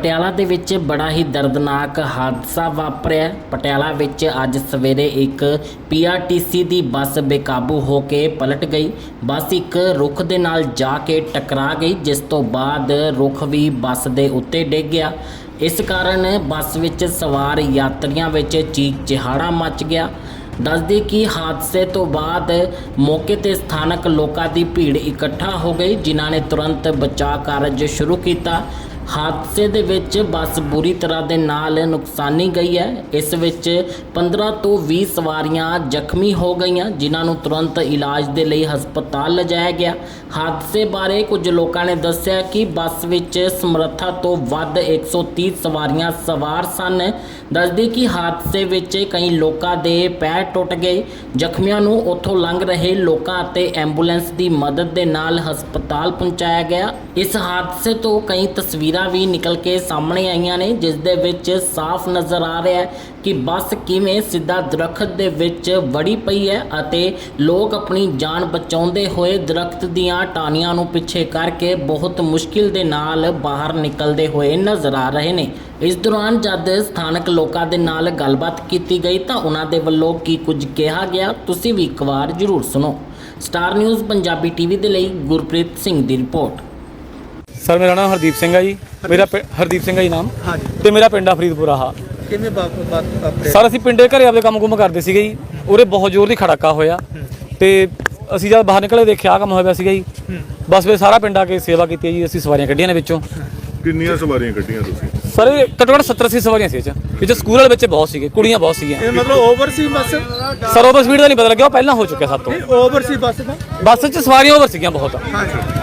ਪਟਿਆਲਾ ਦੇ ਵਿੱਚ ਬੜਾ ਹੀ ਦਰਦਨਾਕ ਹਾਦਸਾ ਵਾਪਰਿਆ। ਪਟਿਆਲਾ ਵਿੱਚ ਅੱਜ ਸਵੇਰੇ ਇੱਕ ਪੀਆਰਟੀਸੀ ਦੀ ਬੱਸ ਬੇਕਾਬੂ ਹੋ ਕੇ ਪਲਟ ਗਈ। ਬੱਸ ਇੱਕ ਰੁੱਖ ਦੇ ਨਾਲ ਜਾ ਕੇ ਟਕਰਾ ਗਈ, ਜਿਸ ਤੋਂ ਬਾਅਦ ਰੁੱਖ ਵੀ ਬੱਸ ਦੇ ਉੱਤੇ ਡਿੱਗ ਗਿਆ। ਇਸ ਕਾਰਨ ਬੱਸ ਵਿੱਚ ਸਵਾਰ ਯਾਤਰੀਆਂ ਵਿੱਚ ਚੀਕ ਚਿਹਾੜਾ ਮਚ ਗਿਆ। ਦੱਸਦੇ ਕਿ ਹਾਦਸੇ ਤੋਂ ਬਾਅਦ ਮੌਕੇ ਤੇ ਸਥਾਨਕ ਲੋਕਾਂ ਦੀ ਭੀੜ ਇਕੱਠਾ ਹੋ ਗਈ, ਜਿਨ੍ਹਾਂ ਨੇ ਤੁਰੰਤ ਬਚਾਅ ਕਾਰਜ ਸ਼ੁਰੂ ਕੀਤਾ। ਹਾਦਸੇ ਦੇ ਵਿੱਚ ਬੱਸ ਬੁਰੀ ਤਰ੍ਹਾਂ ਦੇ ਨਾਲ ਨੁਕਸਾਨੀ ਗਈ ਹੈ। ਇਸ ਵਿੱਚ 15 ਤੋਂ 20 ਸਵਾਰੀਆਂ ਜ਼ਖਮੀ ਹੋ ਗਈਆਂ, ਜਿਨ੍ਹਾਂ ਨੂੰ ਤੁਰੰਤ ਇਲਾਜ ਦੇ ਲਈ ਹਸਪਤਾਲ ਲਿਜਾਇਆ ਗਿਆ। ਹਾਦਸੇ ਬਾਰੇ ਕੁਝ ਲੋਕਾਂ ਨੇ ਦੱਸਿਆ ਕਿ ਬੱਸ ਵਿੱਚ ਸਮਰੱਥਾ ਤੋਂ ਵੱਧ 130 ਸਵਾਰੀਆਂ ਸਵਾਰ ਸਨ। ਦੱਸਦੀ ਕਿ ਹਾਦਸੇ ਵਿੱਚ ਕਈ ਲੋਕਾਂ ਦੇ ਪੈਰ ਟੁੱਟ ਗਏ। ਜ਼ਖਮੀਆਂ ਨੂੰ ਉੱਥੋਂ ਲੰਘ ਰਹੇ ਲੋਕਾਂ ਅਤੇ ਐਂਬੂਲੈਂਸ ਦੀ ਮਦਦ ਦੇ ਨਾਲ ਹਸਪਤਾਲ ਪਹੁੰਚਾਇਆ ਗਿਆ। ਇਸ ਹਾਦਸੇ ਤੋਂ ਕਈ ਤਸਵੀਰਾਂ ਵੀ ਨਿਕਲ ਕੇ ਸਾਹਮਣੇ ਆਈਆਂ ਨੇ, ਜਿਸ ਦੇ ਵਿੱਚ ਸਾਫ਼ ਨਜ਼ਰ ਆ ਰਿਹਾ ਹੈ ਕਿ ਬੱਸ ਕਿਵੇਂ ਸਿੱਧਾ ਦਰਖਤ ਦੇ ਵਿੱਚ ਵੜੀ ਪਈ ਹੈ ਅਤੇ ਲੋਕ ਆਪਣੀ ਜਾਨ ਬਚਾਉਂਦੇ ਹੋਏ ਦਰਖਤ ਦੀਆਂ ਟਾਹਣੀਆਂ ਨੂੰ ਪਿੱਛੇ ਕਰਕੇ ਬਹੁਤ ਮੁਸ਼ਕਿਲ ਦੇ ਨਾਲ ਬਾਹਰ ਨਿਕਲਦੇ ਹੋਏ ਨਜ਼ਰ ਆ ਰਹੇ ਨੇ। ਇਸ ਦੌਰਾਨ ਜਦ ਸਥਾਨਕ ਲੋਕਾਂ ਦੇ ਨਾਲ ਗੱਲਬਾਤ ਕੀਤੀ ਗਈ ਤਾਂ ਉਹਨਾਂ ਦੇ ਵੱਲੋਂ ਕੀ ਕੁਝ ਕਿਹਾ ਗਿਆ, ਤੁਸੀਂ ਵੀ ਇੱਕ ਵਾਰ ਜ਼ਰੂਰ ਸੁਣੋ। ਸਟਾਰ ਨਿਊਜ਼, ਪੰਜਾਬੀ ਟੀਵੀ ਦੇ ਲਈ ਗੁਰਪ੍ਰੀਤ ਸਿੰਘ ਦੀ ਰਿਪੋਰਟ। ਸਰ ਮੇਰਾ ਨਾਮ ਹਰਦੀਪ ਸਿੰਘ ਹੈ ਜੀ। ਮੇਰਾ ਪਿੰ- ਹਰਦੀਪ ਸਿੰਘ ਹੈ ਜੀ ਨਾਮ। ਹਾਂਜੀ। ਤੇ ਮੇਰਾ ਪਿੰਡ ਆ ਫਰੀਦਪੁਰ ਆਹ ਕਿਵੇਂ ਬਾਪ ਬਾਤ ਵਾਪਰਿਆ ਸਰ ਅਸੀਂ ਪਿੰਡੇ ਘਰੇ ਆਪਦੇ ਕੰਮ-ਕੁਮ ਕਰਦੇ ਸੀਗੇ ਜੀ। ਉਰੇ ਬਹੁਤ ਜ਼ੋਰ ਦੀ ਖੜਾਕਾ ਹੋਇਆ। ਤੇ ਅਸੀਂ ਜਦ ਬਾਹਰ ਨਿਕਲੇ ਦੇਖਿਆ ਆਹ ਕੰਮ ਹੋਇਆ ਪਿਆ ਸੀਗਾ ਜੀ। ਬਸ ਫਿਰ ਸਾਰਾ ਪਿੰਡ ਆ ਕੇ ਸੇਵਾ ਕੀਤੀ ਹੈ ਜੀ। ਅਸੀਂ ਸਵਾਰੀਆਂ ਕੱਢੀਆਂ ਨੇ ਵਿੱਚੋਂ। ਕਿੰਨੀਆਂ ਸਵਾਰੀਆਂ ਕੱਢੀਆਂ ਤੁਸੀਂ? ਸਰ ਇਹ ਘੱਟੋ ਘੱਟ 70 80 ਸਵਾਰੀਆਂ ਸੀ ਇਹ 'ਚ। ਵਿੱਚ ਸਕੂਲ ਵਾਲੇ ਬੱਚੇ ਬਹੁਤ ਸੀਗੇ ਕੁੜੀਆਂ ਬਹੁਤ ਸੀਗੀਆਂ। ਇਹ ਮਤਲਬ ਓਵਰ ਸੀ ਬੱਸ? ਸਰ ਓਵਰ ਸਪੀਡ ਦਾ ਨਹੀਂ ਪਤਾ ਲੱਗਿਆ ਉਹ ਪਹਿਲਾਂ ਹੋ ਚੁੱਕਿਆ ਸਭ ਤੋਂ। ਓਵਰ ਸੀ ਬੱਸ ਦਾ? ਬੱਸ 'ਚ ਸਵਾਰੀਆਂ ਓਵਰ ਸੀਗੀਆਂ ਬਹੁਤ। ਹਾਂਜੀ।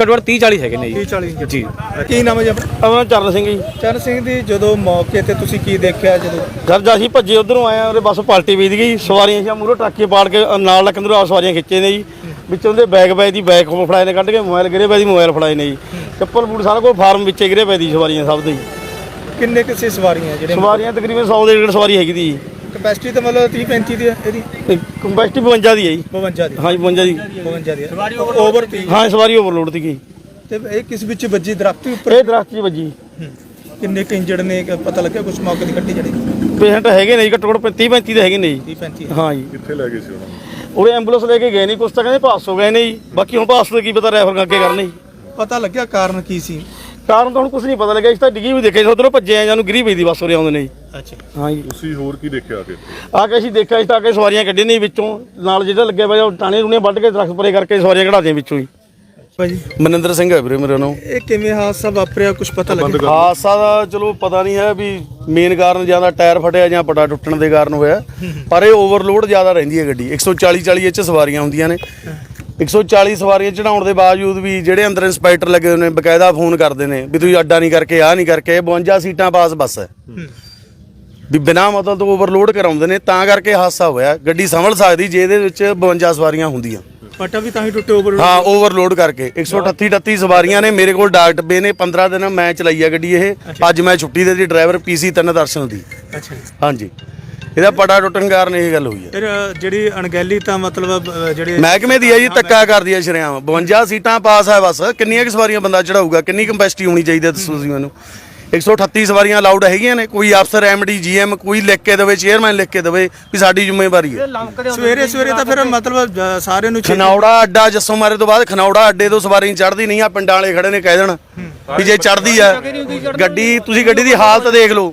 ਘੱਟੋ ਘੱਟ 30 40 ਹੈਗੇ ਨੇ 30 ਜੀ। 40 ਇੰਜੜ ਜੀ। ਕੀ ਨਾਮ ਹੈ ਜੀ ਆਪਣਾ? ਚਰਨ ਸਿੰਘ ਜੀ। ਚਰਨ ਸਿੰਘ ਦੀ ਜਦੋਂ ਮੌਕੇ ਤੇ ਤੁਸੀਂ ਕੀ ਦੇਖਿਆ ਜਦੋਂ? ਜਾ ਅਸੀਂ ਭੱਜੇ ਉਧਰੋਂ ਆਏ ਆ ਉਹਦੇ ਬੱਸ ਪਲਟੀ ਵੀਦ ਗਈ ਸਵਾਰੀਆਂ ਸੀ ਮੂਹਰੋਂ ਟਰੱਕੇ ਪਾੜ ਕੇ ਅ, ਨਾਲ ਲੱਕੰਦਰੋਂ ਆ ਸਵਾਰੀਆਂ ਖਿੱਚੇ ਨੇ ਜੀ। ਵਿੱਚੋਂ ਦੇ ਬੈਗ ਪਏ ਦੀ ਬੈਗ ਖੋ ਫੜਾਏ ਨੇ ਕੱਢ ਕੇ ਮੋਬਾਈਲ ਗਿਰੇ ਪਏ ਦੀ ਮੋਬਾਈਲ ਫੜਾਏ ਨੇ ਜੀ। ਚੱਪਲ ਬੂਟ ਸਾਰਾ ਕੁਝ ਫਾਰਮ ਵਿੱਚੇ ਗਿਰੇ ਪਏ ਦੀ ਸਵਾਰੀਆਂ ਸਭ ਦੇ ਜੀ। ਕਿੰਨੇ ਕਿਸੇ ਸਵਾਰੀਆਂ ਜਿਹੜੇ ਸਵਾਰੀਆਂ ਤਕਰੀਬਨ 100 ਦੇ ਡੇਢ ਸਵਾਰੀ ਹੈਗੀ ਦੀ ਕਪੈਸਿਟੀ ਤਾਂ ਮਤਲਬ 30 35 ਦੀ ਹੈ ਇਹਦੀ? ਕੰਪੈਸਟੀ 52 ਦੀ ਹੈ ਜੀ। 52 ਦੀ। ਹਾਂਜੀ 52 ਦੀ। 52 ਦੀ ਸਵਾਰੀ ਓਵਰ 30 ਹਾਂ ਸਵਾਰੀ ਓਵਰਲੋਡ ਦੀ ਗਈ ਤੇ ਇਹ ਕਿਸ ਵਿੱਚ ਵੱਜੀ ਦਰਖਤ ਉੱਪਰ? ਇਹ ਦਰਖਤ 'ਚ ਵੱਜੀ। ਕਿੰਨੇ ਕੁ ਨੇ ਪਤਾ ਲੱਗਿਆ ਕੁਝ ਮੌਕੇ ਦੀ ਕੱਟੀ ਜਿਹੜੀ? ਪੇਸ਼ੈਂਟ ਹੈਗੇ ਨੇ ਜੀ ਘੱਟੋ ਘੱਟ 30 35 ਦੇ ਹੈਗੇ ਨੇ ਜੀ। 30 35 ਹਾਂ ਜੀ। ਕਿੱਥੇ ਲੈ ਗਏ ਸੀ ਉਹਨਾਂ ਨੂੰ? ਉਹਦੇ ਐਂਬੂਲੈਂਸ ਲੈ ਕੇ ਗਏ ਨਹੀਂ ਕੁਛ ਤਾਂ ਕਹਿੰਦੇ ਪਾਸ ਹੋ ਗਏ ਨੇ ਜੀ। ਬਾਕੀ ਹੁਣ ਪਾਸ ਤੋਂ ਕੀ ਪਤਾ ਰੈਫਰ ਅੱਗੇ ਕਰਨੇ ਜੀ। ਪਤਾ ਲੱਗਿਆ ਕਾਰਨ ਕੀ ਸੀ? ਕਾਰਨ ਤਾਂ ਹੁਣ ਕੁਝ ਨਹੀਂ ਪਤਾ ਲੱਗਿਆ ਇਸ ਤਾਂ ਡਿੱਗੀ ਵੀ ਦੇਖੇ ਉਧਰੋਂ ਭੱਜੇ ਆ ਜਾਨੂੰ ਗਿਰੀ ਪਈ ਦੀ ਬੱਸ ਉਰੇ ਆਉਂਦੇ ਨੇ ਜੀ। ਅੱਛਾ। ਹਾਂ ਜੀ। ਤੁਸੀਂ ਹੋਰ ਕੀ ਦੇਖਿਆ ਕਿ ਆ ਕੇ ਅਸੀਂ ਦੇਖਿਆ ਇਸ ਤਾਂ ਆ ਕੇ ਸਵਾਰੀਆਂ ਕੱਢੀਆਂ ਨਹੀਂ ਵਿੱਚੋਂ ਨਾਲ ਜਿਹੜਾ ਲੱਗਿਆ ਹੋਇਆ ਉਹ ਟਾਣੇ ਰੂਣੇ ਵੱਢ ਕੇ ਦਰਖਤ ਪਰੇ ਕਰਕੇ ਸਵਾਰੀਆਂ ਕਢਾ ਦਿਆਂ ਵਿੱਚੋਂ ਹੀ ਭਾਜੀ। ਮਨਿੰਦਰ ਸਿੰਘ ਹੈ ਵੀਰੇ ਮੇਰੇ ਨਾਮ। ਇਹ ਕਿਵੇਂ ਹਾਦਸਾ ਵਾਪਰਿਆ ਕੁਝ ਪਤਾ ਲੱਗਿਆ? ਹਾਦਸਾ ਦਾ ਚਲੋ ਪਤਾ ਨਹੀਂ ਹੈ ਵੀ ਮੇਨ ਕਾਰਨ ਜਾਂ ਟਾਇਰ ਫਟਿਆ ਜਾਂ ਪਟਾ ਟੁੱਟਣ ਦੇ ਕਾਰਨ ਹੋਇਆ ਪਰ ਇਹ ਓਵਰਲੋਡ ਜ਼ਿਆਦਾ ਰਹਿੰਦੀ ਹੈ ਗੱਡੀ। 140 40 ਚ ਸਵਾਰੀਆਂ ਹੁੰਦੀਆਂ ਨੇ। 140 ਸਵਾਰੀਆਂ ਚੜਾਉਣ ਦੇ ਬਾਵਜੂਦ ਵੀ ਜਿਹੜੇ ਅੰਦਰ ਇੰਸਪੈਕਟਰ ਲੱਗੇ ਹੋਏ ਨੇ ਬਕਾਇਦਾ ਫੋਨ ਕਰਦੇ ਨੇ ਵੀ ਤੁਸੀਂ ਅੱਡਾ ਨਹੀਂ ਕਰਕੇ ਆਹ ਨਹੀਂ ਕਰਕੇ ਇਹ 52 ਸੀਟਾਂ ਪਾਸ ਬੱਸ ਹੈ। ਵੀ ਬਿਨਾਂ ਮਤਲਬ ਤੋਂ ਓਵਰਲੋਡ ਕਰਾਉਂਦੇ ਨੇ ਤਾਂ ਕਰਕੇ ਹਾਦਸਾ ਹੋਇਆ। ਗੱਡੀ ਸੰਭਲ ਸਕਦੀ ਜੇ ਇਹਦੇ ਵਿੱਚ 52 ਸਵਾਰੀਆਂ ਹੁੰਦੀਆਂ। ਪਟਾ ਵੀ ਤਾਂ ਹੀ ਟੁੱਟੇ ਓਵਰ ਹਾਂ ਓਵਰਲੋਡ ਕਰਕੇ। 138 38 ਸਵਾਰੀਆਂ ਨੇ ਮੇਰੇ ਕੋਲ ਡਾਕ ਡੱਬੇ ਨੇ 15 ਦਿਨ ਮੈਂ ਚਲਾਈ ਆ ਗੱਡੀ ਇਹ। ਅੱਜ ਮੈਂ ਛੁੱਟੀ ਦੇ ਦੀ ਡਰਾਈਵਰ ਪੀਸੀ ਤਿੰਨ ਦਰਸ਼ਨ ਦੀ। ਅੱਛਾ ਹਾਂਜੀ। ਇਹਦਾ ਪੜਾ ਟੁੱਟਣ ਕਾਰਨ ਇਹ ਗੱਲ ਹੋਈ ਹੈ ਫਿਰ ਜਿਹੜੀ ਅਣਗਹਿਲੀ ਤਾਂ ਮਤਲਬ ਅ, ਜਿਹੜੇ ਮਹਿਕਮੇ ਦੀ ਹੈ ਜੀ ਧੱਕਾ ਕਰਦੀ ਹੈ ਸ਼ਰਿਆਮ। 52 ਸੀਟਾਂ ਪਾਸ ਹੈ ਬਸ। ਕਿੰਨੀਆਂ ਕੁ ਸਵਾਰੀਆਂ ਬੰਦਾ ਚੜਾਊਗਾ? ਕਿੰਨੀ ਕੰਪੈਸਿਟੀ ਹੋਣੀ ਚਾਹੀਦੀ ਹੈ ਦੱਸੋ ਤੁਸੀਂ ਮੈਨੂੰ? 138 ਸਵਾਰੀਆਂ ਅਲਾਉਡ ਹੈਗੀਆਂ ਨੇ। ਕੋਈ ਅਫਸਰ ਐਮਡੀ ਜੀਐਮ ਕੋਈ ਲਿਖ ਕੇ ਦੇਵੇ ਚੇਅਰਮੈਨ ਲਿਖ ਕੇ ਦੇਵੇ ਵੀ ਸਾਡੀ ਜ਼ਿੰਮੇਵਾਰੀ ਹੈ ਸਵੇਰੇ ਸਵੇਰੇ ਤਾਂ ਫਿਰ ਮਤਲਬ ਅ, ਸਾਰਿਆਂ ਨੂੰ ਛੇ- ਖਨੌੜਾ ਅੱਡਾ ਜੱਸੋ ਮਾਰੇ ਤੋਂ ਬਾਅਦ ਖਨੌੜਾ ਅੱਡੇ ਤੋਂ ਸਵਾਰੀ ਚੜਦੀ ਨਹੀਂ ਆ ਪਿੰਡਾਂ ਵਾਲੇ ਖੜੇ ਨੇ ਕਹਿ ਦੇਣ ਵੀ ਜੇ ਚੜਦੀ ਆ। ਗੱਡੀ ਤੁਸੀਂ ਗੱਡੀ ਦੀ ਹਾਲਤ ਦੇਖ ਲਓ।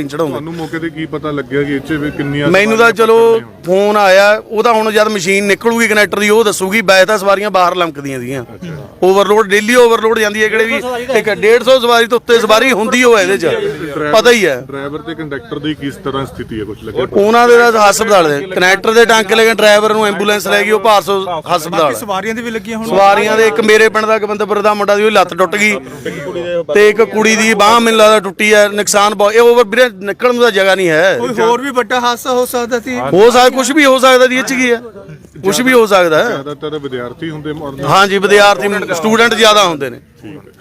ਹੋ ਗਏ ਤੁਹਾਨੂੰ ਮੌਕੇ ਤੇ ਕੀ ਪਤਾ ਲੱਗਿਆ ਕਿ ਇੱਥੇ ਵੀ ਕਿੰਨੀਆਂ ਮੈਨੂੰ ਤਾਂ ਚਲੋ? ਫੋਨ ਆਇਆ ਉਹਦਾ ਹੁਣ ਜਦ ਮਸ਼ੀਨ ਨਿਕਲੂਗੀ ਕਨੈਕਟਰ ਦੀ ਉਹ ਦੱਸੂਗੀ ਬੈ ਤਾਂ ਸਵਾਰੀਆਂ ਬਾਹਰ ਲੰਕਦੀਆਂ ਸੀਗੀਆਂ। ਓਵਰਲੋਡ ਡੇਲੀ ਓਵਰਲੋਡ ਜਾਂਦੀ ਹੈ ਕਿਹੜੇ ਵੀ। ਇੱਕ 150 ਸਵਾਰੀ ਤੋਂ ਉੱਤੇ ਸਵਾਰੀ ਹੁੰਦੀ ਹੋਵੇ ਇਹਦੇ 'ਚ। ਪਤਾ ਹੀ ਹੈ। ਡਰਾਈਵਰ ਤੇ ਕੰਡਕਟਰ ਦੀ ਕਿਸ ਤਰ੍ਹਾਂ ਸਥਿਤੀ ਹੈ ਕੁਝ ਲੱਗਿਆ? ਉਹਨਾਂ ਦੇ ਤਾਂ ਹਸਪਤਾਲ ਦੇ। ਕਨੈਕਟਰ ਦੇ ਟਾਂਕੇ ਲੈ ਕੇ ਡਰਾਈਵਰ ਨੂੰ ਐਂਬੂਲੈਂਸ ਲੈ ਗਈ ਉਹ ਭਾਰਸੋ ਹਸਪਤਾਲ ਸਵਾਰੀਆਂ ਦੀ ਵੀ ਲੱਗੀਆਂ ਹੁਣ ਸਵਾਰੀਆਂ ਦੇ ਇੱਕ ਮੇਰੇ ਪਿੰਡ ਦਾ ਗਵੰਦਪੁਰ ਦਾ ਮੁੰਡਾ ਦੀ ਉਹਦੀ ਲੱਤ ਟੁੱਟ ਗਈ ਤੇ ਇੱਕ ਕੁੜੀ ਦੀ ਬਾਹ ਮੈਨੂੰ ਲੱਗਦਾ ਟੁੱਟੀ ਹੈ ਨੁਕਸਾਨ ਬਹੁਤ ਇਹ ਓਵਰ ਵੀਰੇ ਨਿਕਲਣ ਨੂੰ ਤਾਂ ਜਗ੍ਹਾ ਨਹੀਂ ਹੈ। ਕੋਈ ਹੋਰ ਵੀ ਵੱਡਾ ਹਾਦਸਾ ਹੋ ਸਕਦਾ ਸੀ? ਹੋ ਸਕਦਾ ਕੁਝ ਵੀ ਹੋ ਸਕਦਾ ਦੀ ਚ ਕੀ ਹੈ? ਕੁਝ ਵੀ ਹੋ ਸਕਦਾ ਹੈ। ਜ਼ਿਆਦਾਤਰ ਵਿਦਿਆਰਥੀ ਹੁੰਦੇ ਮਰਨ ਹਾਂਜੀ ਵਿਦਿਆਰਥੀ ਸਟੂਡੈਂਟ ਜ਼ਿਆਦਾ ਹੁੰਦੇ। ਨੇ।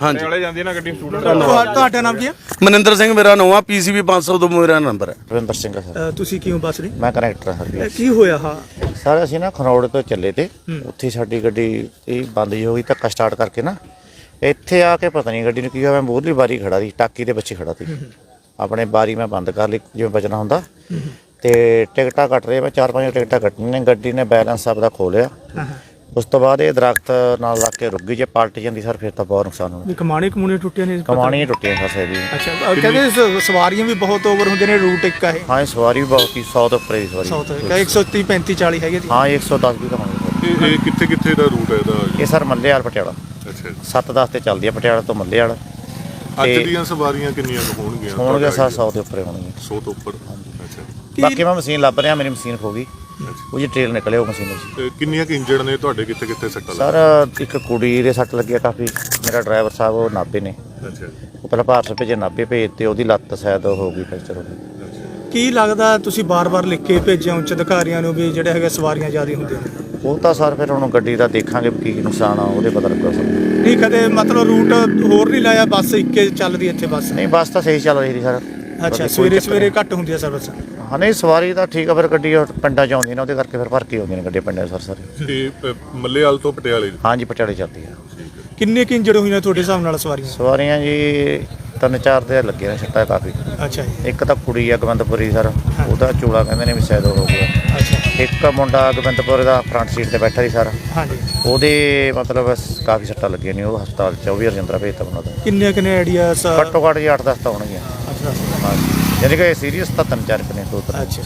ਹਾਂਜੀ। ਤੁਹਾ- ਤੁਹਾਡਾ ਨਾਮ ਕੀ ਹੈ? ਮਨਿੰਦਰ ਸਿੰਘ ਮੇਰਾ ਨਾਮ ਆ ਪੀਸੀਬੀ 500 ਤੋਂ ਮੇਰਾ ਨੰਬਰ ਹੈ। ਰਵਿੰਦਰ ਸਿੰਘ ਸਰ। ਅ, ਤੁਸੀਂ ਕਿਉਂ ਬੱਸ ਰਹੀ ਮੈਂ ਕਨੈਕਟਰ ਹਾਂ ਸਰ ਕੀ ਹੋਇਆ ਹਾਂ? ਸਰ ਅਸੀਂ ਨਾ ਖਰੋੜ ਤੋਂ ਚੱਲੇ ਤੇ ਉੱਥੇ ਸਾਡੀ ਗੱਡੀ ਇਹ ਬੰਦ ਜਿਹੀ ਹੋ ਗਈ ਧੱਕਾ ਸਟਾਰਟ ਕਰਕੇ ਨਾ। ਇੱਥੇ ਆ ਕੇ ਪਤਾ ਨਹੀਂ ਗੱਡੀ ਨੂੰ ਕੀ ਹੋਇਆ ਮੈਂ ਮੂਹਰਲੀ ਬਾਰੀ ਖੜਾ ਸੀ ਟਾਕੀ ਦੇ ਪਿੱਛੇ ਖੜਾ ਸੀ। ਆਪਣੇ ਬਾਰੀ ਮੈਂ ਬੰਦ ਕਰ ਲਈ ਜਿਵੇਂ ਬਚਣਾ ਹੁੰਦਾ। ਤੇ ਟਿਕਟਾਂ ਕੱਟ ਰਹੇ ਮੈਂ ਚਾਰ ਪੰਜ ਟਿਕਟਾਂ ਕੱਟਣੀਆਂ ਨੇ ਗੱਡੀ ਨੇ ਬੈਲੈਂਸ ਆਪਦਾ ਖੋ ਲਿਆ। ਉਸ ਤੋਂ ਬਾਅਦ ਇਹ ਦਰਖਤ ਨਾਲ ਲੱਗ ਕੇ ਰੁਕ ਗਈ ਜੇ ਪਲਟ ਜਾਂਦੀ ਸਰ ਫਿਰ ਤਾਂ ਬਹੁਤ ਨੁਕਸਾਨ ਹੋਣਾ। ਕਮਾਣੇ ਕਮੂਣੇ ਟੁੱਟੀਆਂ ਨੇ ਕਮਾਣੀਆਂ ਟੁੱਟੀਆਂ ਫਸੇ ਦੀ ਅੱਛਾ ਕਹਿੰਦੇ ਸ- ਸਵਾਰੀਆਂ ਵੀ ਬਹੁਤ ਓਵਰ ਹੁੰਦੇ ਨੇ ਰੂਟ ਇੱਕ ਆ ਇਹ। ਹਾਂ ਇਹ ਸਵਾਰੀ ਵੀ ਬਹੁਤ ਹੀ 100 ਤੋਂ ਉੱਪਰ ਦੀ ਸਵਾਰੀ। ਸਾਊਥ ਕਾ 130 35 40 ਹੈਗੇ ਸੀ ਹਾਂ ਇਹ 110 ਵੀ ਕਮਾਂਗੇ ਇਹ ਇਹ ਕਿੱਥੇ ਕਿੱਥੇ ਦਾ ਰੂਟ ਹੈ ਇਹਦਾ? ਇਹ ਸਰ ਮੱਲੇ ਵਾਲ ਪਟਿਆਲਾ। ਅੱਛਾ ਜੀ। 7-10 ਤੇ ਚੱਲਦੀ ਆ ਪਟਿਆਲਾ ਤੋਂ ਮੱਲੇ ਵਾਲਾ। ਅੱਜ ਦੀਆਂ ਸਵਾਰੀਆਂ ਕਿੰਨੀਆਂ ਕੁ ਹੋਣਗੀਆਂ? ਹੋਣਗੇ ਸਰ 100 ਦੇ ਉੱਪਰ ਹੋਣਗੇ 100 ਤੋਂ ਉੱਪਰ? ਅੱਛਾ। ਬਾਕੀ ਮੈਂ ਮਸ਼ੀਨ ਲੱਭ ਰਿਹਾ ਮੇਰੀ ਮਸ਼ੀਨ ਖੋ ਗਈ। ਉਹ ਜੀ ਟ੍ਰੇਲ ਨਿਕਲੇ ਉਹ ਮਸ਼ੀਨ ਤੇ ਕਿੰਨੀਆਂ ਕਿ ਇੰਜਰਡ ਨੇ? ਤੁਹਾਡੇ ਕਿੱਥੇ ਕਿੱਥੇ ਸੱਟਾਂ ਸਰ ਇੱਕ ਕੁੜੀ ਦੇ ਸੱਟ ਲੱਗਿਆ ਕਾਫੀ। ਮੇਰਾ ਡਰਾਈਵਰ ਸਾਹਿਬ ਉਹ ਨਾਭੇ ਨੇ। ਅੱਛਾ। ਉਹ ਪਹਿਲਾਂ ਭਾਰਤ ਭੇਜੇ ਨਾਭੇ ਭੇਜ ਤੇ ਉਹਦੀ ਲੱਤ ਸ਼ਾਇਦ ਉਹ ਹੋ ਗਈ ਫ੍ਰੈਕਚਰ ਹੋ ਗਈ। ਕੀ ਲੱਗਦਾ ਤੁਸੀਂ ਬਾਰ-ਬਾਰ ਲਿਖ ਕੇ ਭੇਜਿਆ ਉੱਚ ਅਧਿਕਾਰੀਆਂ ਨੂੰ ਵੀ ਜਿਹੜੇ ਹੈਗੇ ਸਵਾਰੀਆਂ ਜ਼ਿਆਦਾ ਹੁੰਦੀਆਂ ਨੇ? ਉਹ ਤਾਂ ਸਰ ਫਿਰ ਹੁਣ ਗੱਡੀ ਦਾ ਦੇਖਾਂਗੇ ਕੀ ਨੁਕਸਾਨ ਆ ਉਹਦੇ ਪਤਾ ਲੱਗਾ ਸਰ। ਨਹੀਂ ਕਦੇ ਮਤਲਬ ਰੂਟ ਹੋਰ ਨਹੀਂ ਲਾਇਆ ਬੱਸ ਇੱਕੇ ਚੱਲਦੀ ਇੱਥੇ ਬੱਸ। ਨਹੀਂ ਬੱਸ ਤਾਂ ਸਹੀ ਚੱਲ ਰਹੀ ਸੀ ਸਰ। ਅੱਛਾ ਸਵੇਰੇ ਸਵੇਰੇ ਘੱਟ ਹੁੰਦੀ ਹੈ ਸਰਵਿਸ ਹਾਂ ਨਹੀਂ ਸਵਾਰੀ ਤਾਂ ਠੀਕ ਆ ਫਿਰ ਗੱਡੀ ਪਿੰਡਾਂ ਚ ਆਉਂਦੀ ਨੇ ਉਹਦੇ ਕਰਕੇ ਫਿਰ ਭਰ ਕੇ ਆਉਂਦੀਆਂ ਨੇ ਗੱਡੀਆਂ ਪਿੰਡਾਂ ਸਰ ਸਰ। ਤੇ ਮੱਲੇਵਾਲ ਤੋਂ ਪਟਿਆਲੇ ਹਾਂਜੀ ਪਟਿਆਲੇ ਚੱਲਦੀ ਆ। ਕਿੰਨੇ ਕਿ ਇੰਜਰਡ ਹੋਈਆਂ ਤੁਹਾਡੇ ਹਿਸਾਬ ਨਾਲ ਸਵਾਰੀਆਂ? ਸਵਾਰੀਆਂ ਜੀ ਤਿੰਨ ਚਾਰ ਦੇ ਲੱਗੇ ਨੇ ਛੱਟਾ ਕਾਫੀ। ਅੱਛਾ ਜੀ। ਇੱਕ ਤਾਂ ਕੁੜੀ ਆ ਗਵੰਦਪੁਰੀ ਸਰ ਉਹਦਾ ਚੂੜਾ ਕਹਿੰਦੇ ਨੇ ਵੀ ਸ਼ਾਇਦ ਉਹ ਹੋ ਗਿਆ। ਅੱਛਾ। ਇੱਕ ਮੁੰਡਾ ਗਵੰਦਪੁਰ ਦਾ ਫਰੰਟ ਸੀਟ ਤੇ ਬੈਠਾ ਸੀ ਸਰ। ਹਾਂਜੀ। ਉਹਦੇ ਮਤਲਬ ਕਾਫੀ ਸੱਟਾਂ ਲੱਗੀਆਂ ਨੇ ਉਹ ਹਸਪਤਾਲ ਚ ਉਹ ਵੀ ਰਜਿੰਦਰਾ ਭੇਜਤਾ ਉਹਨਾਂ ਦਾ। ਕਿੰਨੇ ਕਿੰਨੇ ਆਈਡੀਆ ਘੱਟੋ ਘੱਟ ਜੀ 8-10 ਤਾਂ ਹੋਣਗੀਆਂ। ਅੱਛਾ ਯਾਨੀ ਕਿ ਸੀਰੀਅਸ ਤਾਂ ਤਿੰਨ ਚਾਰ ਕੁ ਨੇ ਦੋ ਅੱਛਾ।